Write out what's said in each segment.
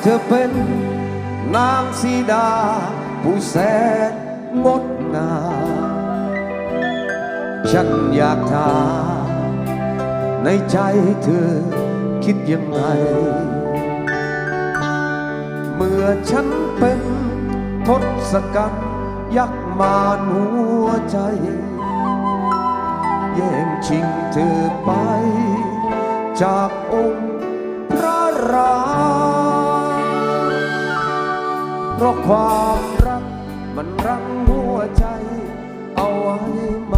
เธอเป็นนางสีดา ผู้แสนงดงามฉันอยากถามในใจเธอคิดยังไง เมื่อฉันเป็นทศกัณฐ์ยักษ์มารหัวใจ แย่งชิงเธอไป จากองค์พระรา เพราะความรักมันรั้งหัวใจเอาไว้มา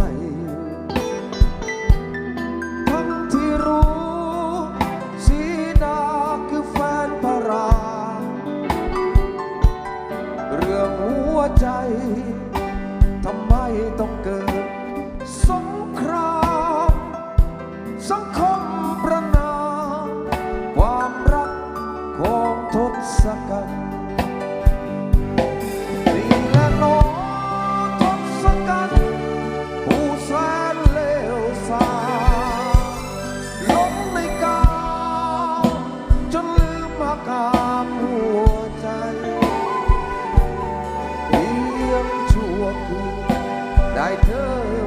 ามหัวใจเพียงชั่วคืนได้เธอ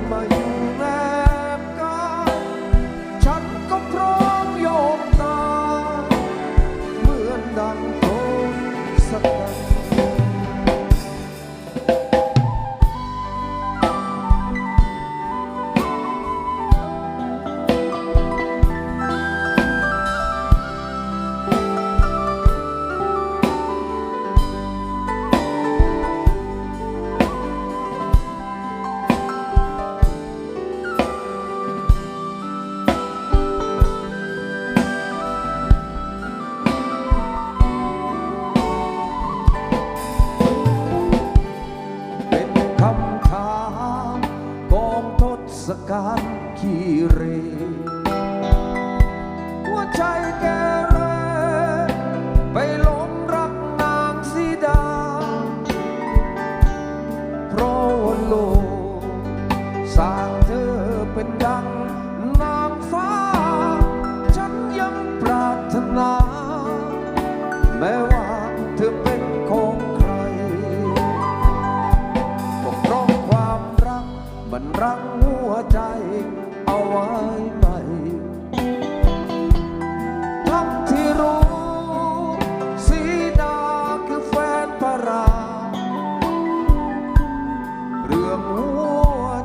สกัณฐ์ขี้เร หัวใจแกเร ไปหลงรักนางสีดา เพราะว่าโลกสร้างเธอเป็นดัง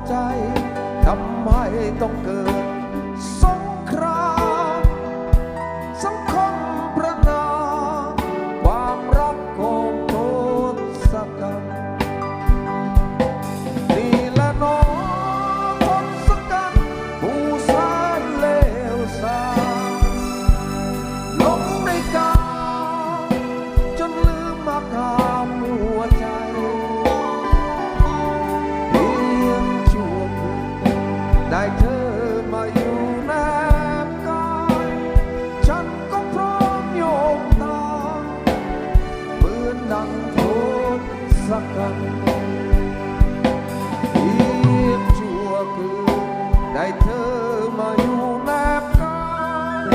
ใจทำให้ต้องเกิด ได้เธอมาอยู่แนบกาย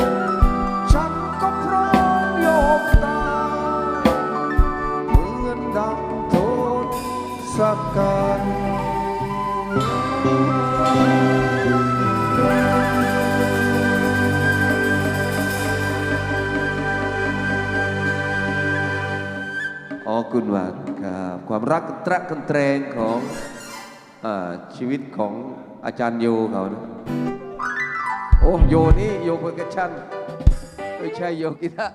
ฉันก็พร้อมโยมตายเหมือนดังโทษสักกันอ๋อคุณวานครับความรักตระกันแตรงของ ชีวิตของอาจารย์โยเขานะโอ้โยนี่โยเพอร์คัชชั่นไม่ใช่โยกีตาร์